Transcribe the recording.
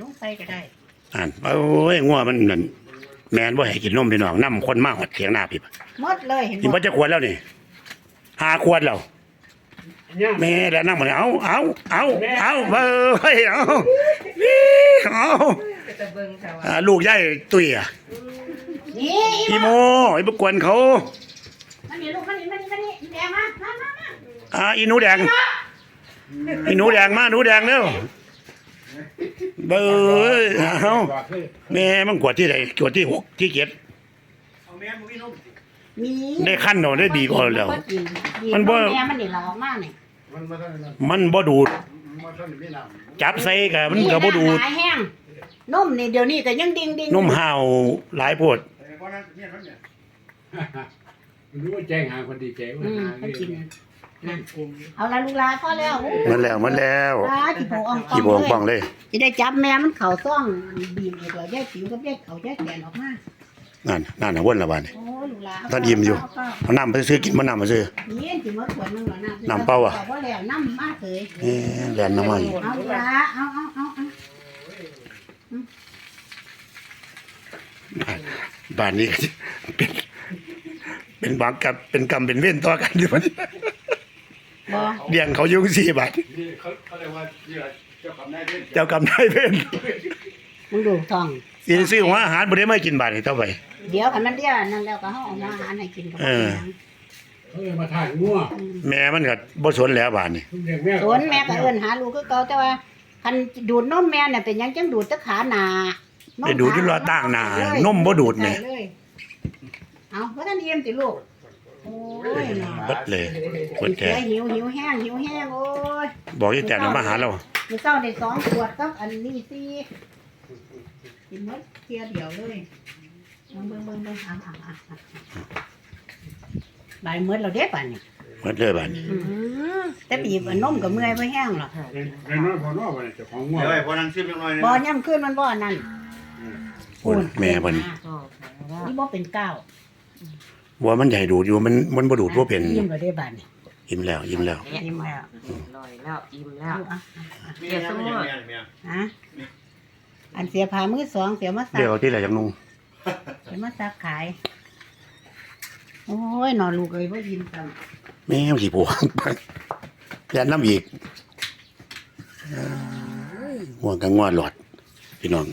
ลงไปก็ได้อ่านโอ้ยงัวมันนั่นแม่นบ่ให้กินนมพี่น้องนํคนมาหอดเถียงหน้าพี่หมดเลยเห็นกินบ่บ่จะขวดแล้วนี่หาขวดแล้วเนี่ยแม่แล้วนั่งมาเอาเอาเอาเอาเบ้ยเอานี่เอาจะเบิ่งเขาอ่าลูกยายตุ้ยอะนี่อีโมไอ้บกวนเขามันนี่ลูกมันนี่มันนี่มันนี่แดงมามามามาอ่าอีหนูแดงอีหนูแดงมาหนูแดงเร็ว เบ้ยเอาบอกคือแม่มันกวดที่ไหนกวดที่หกที่เจ็ดมีได้ขั้นเนาะได้ดีกว่าแล้ว มันบ่แม่มันนี่เราออกมานี่มันมาท่านนั้นมันบ่ดูดมาท่านไม่นำจับใส่กับมันก็บ่ดูดหลายแห้งนมนี่เดี๋ยวนี้ก็ยังดิ่งดิ่งนมห่าวหลายโพดเพราะนั้นเนี่ยมันเนี่ยรู้ว่าแจ้งหาคนดีแจ้งว่าอืมหา มันกินนั่นเอาละลูกหลานพอแล้วมันแล้วมันแล้วลาที่โผอ่องกี่โมงบ้องเลยจะได้จับแม่มันเข่าซ่องบีบเลยตัวแยกผิวกับแยกเขาแยกแขนออกมานั่นนั่นน่ะวนละบาดนี่โอ้ลูกหลานท่านยิ้มอยู่เอาน้ำไปซื้อกินมันน้ำมาซื้อนี่สิมาขวดนึงแล้วน้ำน้ำเปล่าอะบอกว่าแล้วน้ำมากเลยเอ๊ะแลนน้ำมาอีกเอาลูกหลานเอาเอาเอาเอาบ้านนี้ก็สิเป็นเป็นบางกับเป็นกรรมเป็นเวรต่อกันอยู่มัน บ่เลี้ยงเขาอยู่สี่บาทนี่เขาเขาเรียกว่าเจ้าคำนายเล่นเจ้ากรรมนายเวรมึงดูทอง สิได้ซื้อหัวอาหารบ่ได้มากินบาทนี่เท่าไป เดี๋ยวคันมันเดียวนั่นแล้วก็เฮาเอามาหาให้กินกับเออเขาเลยมาถ่ายงัวแม่มันก็บ่สนแล้วบาทนี่ทุกอย่างแม่สวนแม่ก็เอิ้นหาลูกคือเก่าแต่ว่าคันดูดนมแม่น่ะเป็นหยังจังดูดแตะขาหน้าไปดูที่รอดตั้งหน้า นมบ่ดูดนี่ ได้เลยเอาบ่ทันเยี่ยมติลูก โอ้ยเนาะเบิดเลยเบิดเสืแท้อหิวหิวแห้งหิวแห้งโอ้ยบอกอีแต่นมาหาเรามื้อเช้าได้สองขวดครับอันนี้สี่กินหมดเทียเดียวเลยเบิ่งเบิ่งเบิ่งเบิ่งอะอะอะอะใบหมดเราเด้ป่านนี้เบิดเลยบาทนี่อืมแต่ปีบนมก็เมื่อยบ่แห้งหรอกเป็นเป็นน้อยพอน้อยวันเจ้าของงัวเดี๋ยวไอ้พอนั่งซิมยังน้อยบ่ย่ำขึ้นมันบ่นั่นโอ้ยแม่เพิ่นนี่บ่เป็นก้า วว่ามันใหญ่ดูดอยู่มันมันบ่ดูดบ่เป็นยิ้มก็ได้บาดนี่อิ่มแล้วอิ่มแล้วยิ้มแล้วลอยแล้วอิ่มแล้วเอาอะเมียไม่ใช่เมียเมียฮะอันเสียผ้ามือสองเสียมาซักเดี๋ยวที่ไหนจังนุ่งเสียมาซักขาย โอ้ยนอนลูกเอ้ยบ่ยิ้มซ้ํแม่ขี่ผัวไปแล่นน้ำอีกเอ้ยง่วงกังง่วงหลอดพี่น้อง